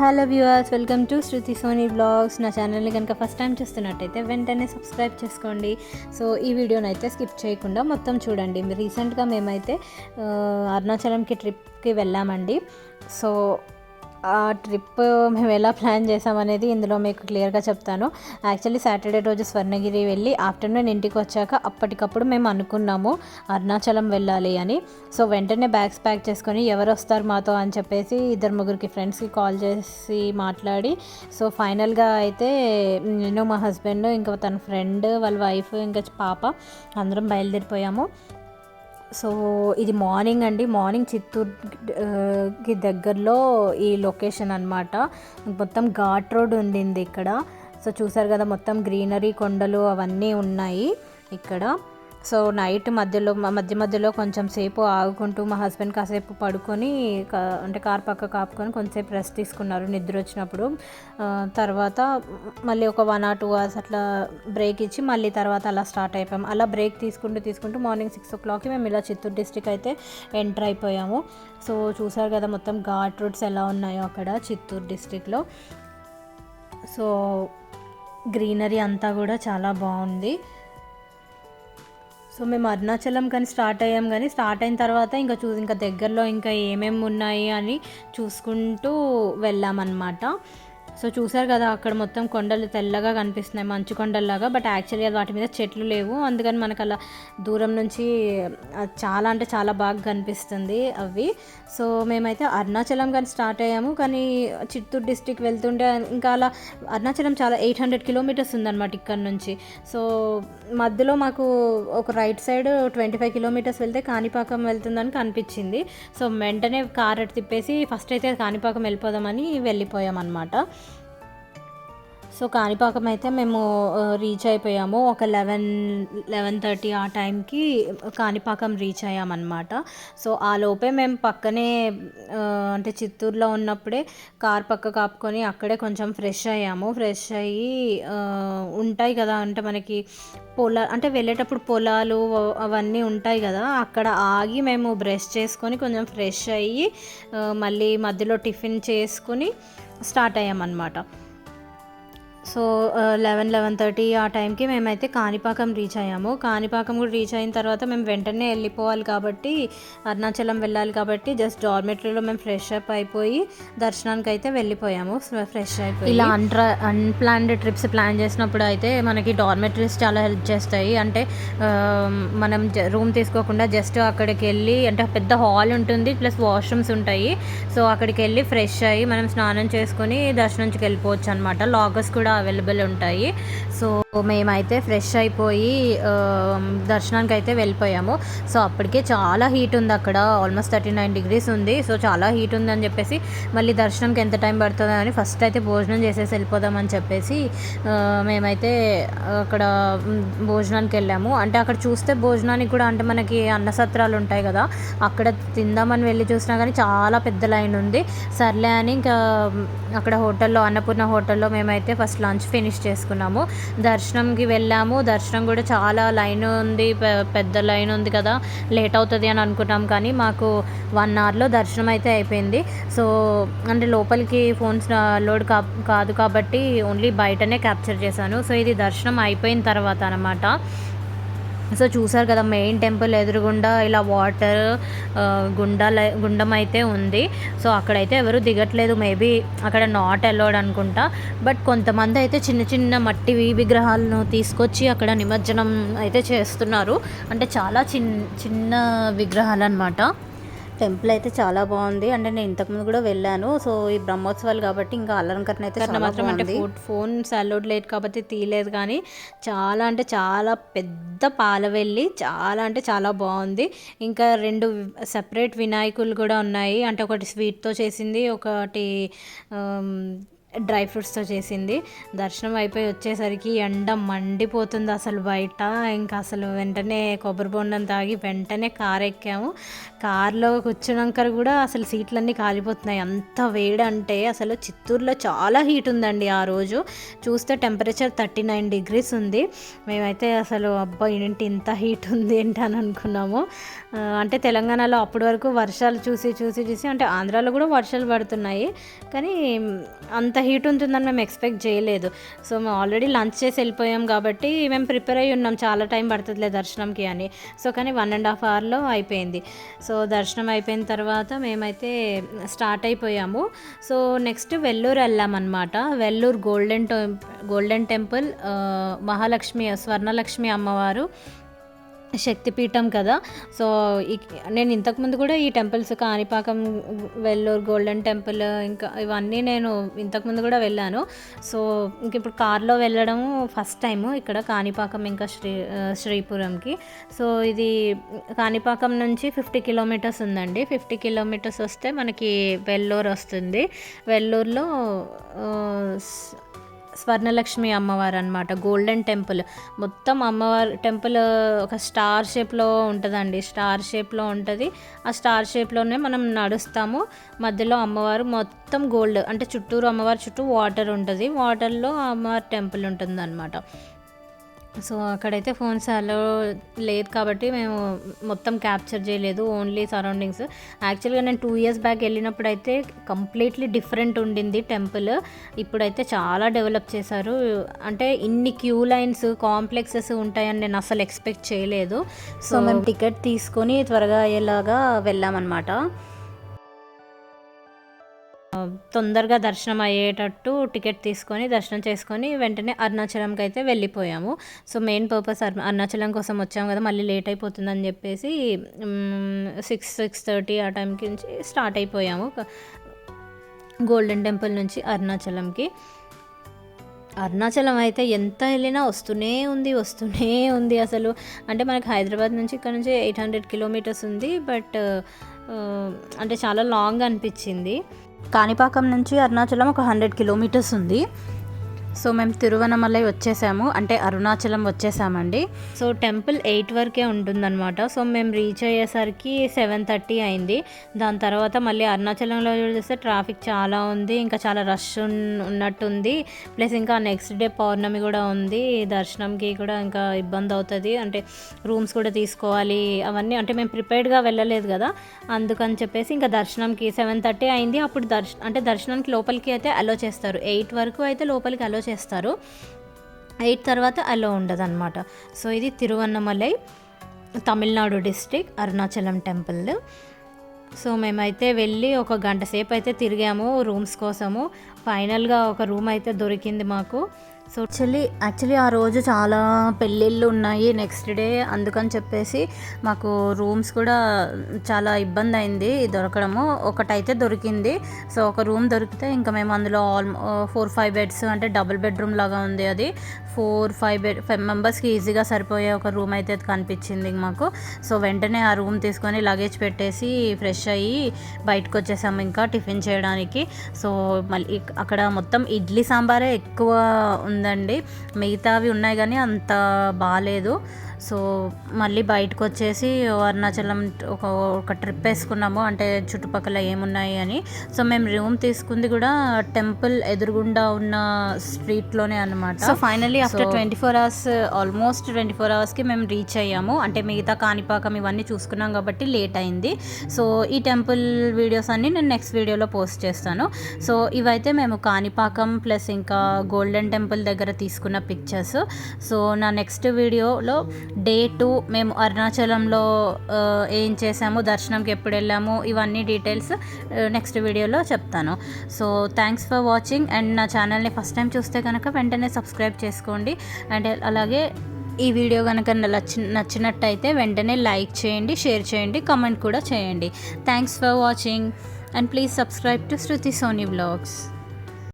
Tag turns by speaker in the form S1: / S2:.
S1: Hello viewers welcome to Shruti Soni blogs. నా ఛానల్ని కనుక ఫస్ట్ టైం చూస్తున్నట్టయితే వెంటనే సబ్స్క్రైబ్ చేసుకోండి. సో ఈ వీడియోని అయితే స్కిప్ చేయకుండా మొత్తం చూడండి. రీసెంట్గా మేమైతే అరుణాచలంకి ట్రిప్కి వెళ్ళామండి. సో ఆ ట్రిప్ మేము ఎలా ప్లాన్ చేసామనేది ఇందులో మీకు క్లియర్గా చెప్తాను. యాక్చువల్లీ సాటర్డే రోజు స్వర్ణగిరి వెళ్ళి ఆఫ్టర్నూన్ ఇంటికి వచ్చాక అప్పటికప్పుడు మేము అనుకున్నాము అరుణాచలం వెళ్ళాలి అని. సో వెంటనే బ్యాగ్స్ ప్యాక్ చేసుకొని ఎవరు వస్తారు మాతో అని చెప్పేసి ఇద్దరు ముగ్గురికి ఫ్రెండ్స్కి కాల్ చేసి మాట్లాడి. సో ఫైనల్గా అయితే నేను మా హస్బెండ్ ఇంకా తన ఫ్రెండ్ వాళ్ళ వైఫ్ ఇంకా పాప అందరం బయలుదేరిపోయాము. సో ఇది మార్నింగ్ అండి. మార్నింగ్ చిత్తూరుకి దగ్గరలో ఈ లొకేషన్ అన్నమాట. మొత్తం ఘాట్ రోడ్ ఉండింది ఇక్కడ. సో చూసారు కదా మొత్తం గ్రీనరీ కొండలు అవన్నీ ఉన్నాయి ఇక్కడ. సో నైట్ మధ్యలో మధ్య మధ్యలో కొంచెం సేపు ఆగుకుంటూ మా హస్బెండ్ కాసేపు పడుకొని అంటే కార్ పక్క కాపుకొని కొంచెంసేపు రెస్ట్ తీసుకున్నారు నిద్ర వచ్చినప్పుడు. తర్వాత మళ్ళీ ఒక వన్ ఆర్ టూ అవర్స్ అట్లా బ్రేక్ ఇచ్చి మళ్ళీ తర్వాత అలా స్టార్ట్ అయిపోయాం. అలా బ్రేక్ తీసుకుంటూ తీసుకుంటూ మార్నింగ్ సిక్స్ ఓ క్లాక్కి మేము ఇలా చిత్తూరు డిస్ట్రిక్ట్ అయితే ఎంటర్ అయిపోయాము. సో చూసారు కదా మొత్తం ఘాట్ రూట్స్ ఎలా ఉన్నాయో అక్కడ చిత్తూరు డిస్టిక్లో సో గ్రీనరీ అంతా కూడా చాలా బాగుంది. సో మేము అరుణాచలం కానీ స్టార్ట్ అయ్యాం కానీ స్టార్ట్ అయిన తర్వాత ఇంకా చూ ఇంకా దగ్గరలో ఇంకా ఏమేమి ఉన్నాయి అని చూసుకుంటూ వెళ్ళామన్నమాట. సో చూసారు కదా అక్కడ మొత్తం కొండలు తెల్లగా కనిపిస్తున్నాయి మంచు కొండల్లాగా. బట్ యాక్చువల్లీ అది వాటి మీద చెట్లు లేవు. అందుకని మనకు అలా దూరం నుంచి అది చాలా అంటే చాలా బాగా కనిపిస్తుంది అవి. సో మేమైతే అరుణాచలం కానీ స్టార్ట్ అయ్యాము. కానీ చిత్తూరు డిస్టిక్ వెళ్తుంటే ఇంకా అలా అరుణాచలం చాలా ఎయిట్ హండ్రెడ్ కిలోమీటర్స్ ఉందన్నమాట ఇక్కడ నుంచి. సో మధ్యలో మాకు ఒక right side twenty five kilometers వెళ్తే కాణిపాకం వెళ్తుందని కనిపించింది. సో వెంటనే కార్ తిప్పేసి ఫస్ట్ అయితే కాణిపాకం వెళ్ళిపోదామని వెళ్ళిపోయాం అనమాట సో కాణిపాకం అయితే మేము రీచ్ అయిపోయాము. ఒక లెవెన్ లెవెన్ థర్టీ ఆ టైంకి కాణిపాకం రీచ్ అయ్యామన్నమాట. సో ఆ లోపే మేము పక్కనే అంటే చిత్తూరులో ఉన్నప్పుడే కార్ పక్క కాపుకొని అక్కడే కొంచెం ఫ్రెష్ అయ్యాము. ఫ్రెష్ అయ్యి ఉంటాయి కదా అంటే మనకి పొలా అంటే వెళ్ళేటప్పుడు పొలాలు అవన్నీ ఉంటాయి కదా అక్కడ ఆగి మేము బ్రష్ చేసుకొని కొంచెం ఫ్రెష్ అయ్యి మళ్ళీ మధ్యలో టిఫిన్ చేసుకుని స్టార్ట్ అయ్యామన్నమాట. సో లెవెన్ లెవెన్ థర్టీ ఆ టైంకి మేమైతే కాణిపాకం రీచ్ అయ్యాము. కాణిపాకం కూడా రీచ్ అయిన తర్వాత మేము వెంటనే వెళ్ళిపోవాలి కాబట్టి అరుణాచలం వెళ్ళాలి కాబట్టి జస్ట్ డార్మెటరీలో మేము ఫ్రెష్ అప్ అయిపోయి దర్శనానికి అయితే వెళ్ళిపోయాము ఫ్రెష్ అయిపోయి. ఇలా అన్ట్రా అన్ప్లాన్డ్ ట్రిప్స్ ప్లాన్ చేసినప్పుడు అయితే మనకి డార్మెటరీస్ చాలా హెల్ప్ చేస్తాయి. అంటే మనం రూమ్ తీసుకోకుండా జస్ట్ అక్కడికి వెళ్ళి అంటే పెద్ద హాల్ ఉంటుంది ప్లస్ వాష్రూమ్స్ ఉంటాయి. సో అక్కడికి వెళ్ళి ఫ్రెష్ అయ్యి మనం స్నానం చేసుకొని దర్శనంకి వెళ్ళిపోవచ్చు అనమాట లాగర్స్ కూడా అవైలబుల్ ఉంటాయి. సో మేమైతే ఫ్రెష్ అయిపోయి దర్శనానికి అయితే వెళ్ళిపోయాము. సో అప్పటికే చాలా హీట్ ఉంది అక్కడ. ఆల్మోస్ట్ థర్టీ నైన్ డిగ్రీస్ ఉంది. సో చాలా హీట్ ఉందని చెప్పేసి మళ్ళీ దర్శనంకి ఎంత టైం పడుతుందో అని ఫస్ట్ అయితే భోజనం చేసేసి వెళ్ళిపోదామని చెప్పేసి మేమైతే అక్కడ భోజనానికి వెళ్ళాము. అంటే అక్కడ చూస్తే భోజనానికి కూడా అంటే మనకి అన్నసత్రాలు ఉంటాయి కదా అక్కడ తిందామని వెళ్ళి చూసినా కానీ చాలా పెద్ద లైన్ ఉంది. సర్లే అని ఇంకా అక్కడ హోటల్లో అన్నపూర్ణ హోటల్లో మేమైతే ఫస్ట్ లంచ్ ఫినిష్ చేసుకున్నాము. దర్శనంకి వెళ్ళాము. దర్శనం కూడా చాలా లైన్ ఉంది. పెద్ద లైన్ ఉంది కదా. లేట్ అవుతుంది అని అనుకున్నాం కానీ మాకు వన్ అవర్లో దర్శనం అయితే అయిపోయింది. సో అంటే లోపలికి ఫోన్స్ లోడ్ కా కాదు కాబట్టి ఓన్లీ బయటనే క్యాప్చర్ చేశాను. సో ఇది దర్శనం అయిపోయిన తర్వాత అనమాట సో చూసారు కదా మెయిన్ టెంపుల్ ఎదురుగుండా ఇలా వాటర్ గుండాల గుండం అయితే ఉంది. సో అక్కడైతే ఎవరు దిగట్లేదు మేబీ అక్కడ నాట్ అలౌడ్ అనుకుంటా. బట్ కొంతమంది అయితే చిన్న చిన్న మట్టి విగ్రహాలను తీసుకొచ్చి అక్కడ నిమజ్జనం అయితే చేస్తున్నారు. అంటే చాలా చిన్న చిన్న విగ్రహాలు అనమాట టెంపుల్ అయితే చాలా బాగుంది. అంటే నేను ఇంతకుముందు కూడా వెళ్ళాను. సో ఈ బ్రహ్మోత్సవాలు కాబట్టి ఇంకా అలంకరణ అయితే చాలా మాత్రం అంటే ఫోన్ అలౌడ్ లేదు కాబట్టి తీయలేదు కానీ చాలా అంటే చాలా పెద్ద పాలవెల్లి చాలా అంటే చాలా బాగుంది. ఇంకా రెండు సెపరేట్ వినాయకులు కూడా ఉన్నాయి. అంటే ఒకటి స్వీట్తో చేసింది ఒకటి డ్రై ఫ్రూట్స్తో చేసింది. దర్శనం అయిపోయి వచ్చేసరికి ఎండ మండిపోతుంది అసలు బయట. ఇంకా అసలు వెంటనే కొబ్బరి బొండం తాగి వెంటనే కార్ ఎక్కాము. కార్లో కూర్చున్నాక కూడా అసలు సీట్లన్నీ కాలిపోతున్నాయి. అంత వేడి అంటే అసలు చిత్తూరులో చాలా హీట్ ఉందండి ఆ రోజు. చూస్తే టెంపరేచర్ థర్టీ నైన్ డిగ్రీస్ ఉంది. మేమైతే అసలు అబ్బా ఏంటి ఇంత హీట్ ఉంది ఏంటి అని అనుకున్నాము. అంటే తెలంగాణలో అప్పటి వరకు వర్షాలు చూసి చూసి చూసి అంటే ఆంధ్రాలో కూడా వర్షాలు పడుతున్నాయి. కానీ అంత హీట్ ఉంటుందని మేము ఎక్స్పెక్ట్ చేయలేదు. సో మేము ఆల్రెడీ లంచ్ చేసి వెళ్ళిపోయాం కాబట్టి మేము ప్రిపేర్ అయ్యి ఉన్నాం. చాలా టైం పడుతుందిలే దర్శనంకి అని. సో కానీ వన్ అండ్ హాఫ్ అవర్లో అయిపోయింది. సో దర్శనం అయిపోయిన తర్వాత మేమైతే స్టార్ట్ అయిపోయాము. సో నెక్స్ట్ వెల్లూరు వెళ్ళామన్నమాట Vellore golden temp golden temple Mahalakshmi Swarnalakshmi అమ్మవారు శక్తిపీఠం కదా. సో నేను ఇంతకుముందు కూడా ఈ temples Kanipakam Vellore golden temple ఇంకా ఇవన్నీ నేను ఇంతకుముందు కూడా వెళ్ళాను. సో ఇంక ఇప్పుడు కార్లో వెళ్ళడం ఫస్ట్ టైము ఇక్కడ కాణిపాకం ఇంకా శ్రీ శ్రీపురంకి. సో ఇది కాణిపాకం నుంచి ఫిఫ్టీ కిలోమీటర్స్ ఉందండి. ఫిఫ్టీ కిలోమీటర్స్ వస్తే మనకి వెల్లూరు వస్తుంది. వెల్లూరులో స్వర్ణలక్ష్మి అమ్మవారు అనమాట గోల్డెన్ టెంపుల్ మొత్తం అమ్మవారు టెంపుల్ ఒక స్టార్ షేప్లో ఉంటుందండి. స్టార్ షేప్లో ఉంటుంది. ఆ స్టార్ షేప్లోనే మనం నడుస్తాము. మధ్యలో అమ్మవారు మొత్తం గోల్డ్ అంటే చుట్టూరు అమ్మవారి చుట్టూ వాటర్ ఉంటుంది. వాటర్లో అమ్మవారి టెంపుల్ ఉంటుంది అనమాట సో అక్కడైతే ఫోన్స్ అలో లేదు కాబట్టి మేము మొత్తం క్యాప్చర్ చేయలేదు ఓన్లీ సరౌండింగ్స్ యాక్చువల్గా నేను టూ ఇయర్స్ బ్యాక్ వెళ్ళినప్పుడు అయితే కంప్లీట్లీ డిఫరెంట్ ఉండింది టెంపుల్ ఇప్పుడైతే చాలా డెవలప్ చేశారు. అంటే ఇన్ని క్యూ లైన్స్ కాంప్లెక్సెస్ ఉంటాయని నేను అసలు ఎక్స్పెక్ట్ చేయలేదు. సో మేము టికెట్ తీసుకొని త్వరగా అయ్యేలాగా వెళ్ళామన్నమాట. తొందరగా దర్శనం అయ్యేటట్టు టికెట్ తీసుకొని దర్శనం చేసుకొని వెంటనే అరుణాచలంకి అయితే వెళ్ళిపోయాము. సో మెయిన్ పర్పస్ అరు అరుణాచలం కోసం వచ్చాము కదా మళ్ళీ లేట్ అయిపోతుందని చెప్పేసి సిక్స్ సిక్స్ థర్టీ ఆ టైంకి నుంచి స్టార్ట్ అయిపోయాము. గోల్డెన్ టెంపుల్ నుంచి అరుణాచలంకి. అరుణాచలం అయితే ఎంత వెళ్ళినా వస్తూనే ఉంది వస్తూనే ఉంది అసలు. అంటే మనకి హైదరాబాద్ నుంచి ఇక్కడ నుంచి ఎయిట్ హండ్రెడ్ కిలోమీటర్స్ ఉంది బట్ అంటే చాలా లాంగ్ అనిపించింది. కాణిపాకం నుంచి అరుణాచలం ఒక హండ్రెడ్ కిలోమీటర్స్ ఉంది. సో మేము తిరువనమలై వచ్చేసాము. అంటే అరుణాచలం వచ్చేసామండి. సో టెంపుల్ ఎయిట్ వరకే ఉంటుందన్నమాట. సో మేము రీచ్ అయ్యేసరికి సెవెన్ థర్టీ అయింది. దాని తర్వాత మళ్ళీ అరుణాచలంలో చూస్తే ట్రాఫిక్ చాలా ఉంది. ఇంకా చాలా రష్ ఉన్నట్టుంది. ప్లస్ ఇంకా నెక్స్ట్ డే పౌర్ణమి కూడా ఉంది. దర్శనంకి కూడా ఇంకా ఇబ్బంది అవుతుంది. అంటే రూమ్స్ కూడా తీసుకోవాలి అవన్నీ. అంటే మేము ప్రిపేర్డ్గా వెళ్ళలేదు కదా. అందుకని చెప్పేసి ఇంకా దర్శనంకి సెవెన్ థర్టీ అయింది. అప్పుడు దర్శ అంటే దర్శనానికి లోపలికి అయితే అలో చేస్తారు. ఎయిట్ వరకు అయితే లోపలికి అలో చేస్తారు. ఎయిట్ తర్వాత అలో ఉండదు అనమాట సో ఇది Tiruvannamalai Tamil Nadu district Arunachalam temple. So మేమైతే వెళ్ళి ఒక గంట సేపు అయితే తిరిగాము రూమ్స్ కోసము. ఫైనల్గా ఒక రూమ్ అయితే దొరికింది మాకు. సో యాక్చువల్లీ యాక్చువల్లీ ఆ రోజు చాలా పెళ్ళిళ్ళు ఉన్నాయి నెక్స్ట్ డే అందుకని చెప్పేసి మాకు రూమ్స్ కూడా చాలా ఇబ్బంది అయింది దొరకడము. ఒకటైతే దొరికింది. సో ఒక రూమ్ దొరికితే ఇంకా మేము అందులో ఆల్ ఫోర్ ఫైవ్ బెడ్స్ అంటే డబుల్ బెడ్రూమ్ లాగా ఉంది అది. ఫోర్ ఫైవ్ బెడ్ ఫైవ్ మెంబర్స్కి ఈజీగా సరిపోయే ఒక రూమ్ అయితే కనిపించింది మాకు. సో వెంటనే ఆ రూమ్ తీసుకొని లగేజ్ పెట్టేసి ఫ్రెష్ అయ్యి బయటకు వచ్చేసాము ఇంకా టిఫిన్ చేయడానికి. సో మళ్ళీ అక్కడ మొత్తం ఇడ్లీ సాంబారే ఎక్కువ ఉంది ఉందండి. మిగతావి ఉన్నాయి కానీ అంత బాగాలేదు సో మళ్ళీ బయటకు వచ్చేసి అరుణాచలం ఒక ఒక ట్రిప్ వేసుకున్నాము. అంటే చుట్టుపక్కల ఏమున్నాయి అని. సో మేము రూమ్ తీసుకుంది కూడా టెంపుల్ ఎదురుగుండా ఉన్న స్ట్రీట్లోనే అనమాట so finally after twenty four hours almost twenty four అవర్స్కి మేము రీచ్ అయ్యాము. అంటే మిగతా కాణిపాకం ఇవన్నీ చూసుకున్నాం కాబట్టి లేట్ అయింది. సో ఈ టెంపుల్ వీడియోస్ అన్నీ నేను నెక్స్ట్ వీడియోలో పోస్ట్ చేస్తాను. సో ఇవైతే మేము కాణిపాకం ప్లస్ ఇంకా గోల్డెన్ టెంపుల్ దగ్గర తీసుకున్న పిక్చర్స్ సో నా నెక్స్ట్ వీడియోలో డే టూ మేము అరుణాచలంలో ఏం చేసాము దర్శనంకి ఎప్పుడు వెళ్ళాము ఇవన్నీ డీటెయిల్స్ నెక్స్ట్ వీడియోలో చెప్తాను. So thanks for watching and నా ఛానల్ని ఫస్ట్ టైం చూస్తే కనుక వెంటనే సబ్స్క్రైబ్ చేసుకోండి. అండ్ అలాగే ఈ వీడియో కనుక నచ్చి నచ్చినట్టయితే వెంటనే లైక్ చేయండి షేర్ చేయండి కామెంట్ కూడా చేయండి. Thanks for watching and please subscribe to Shruti Soni vlogs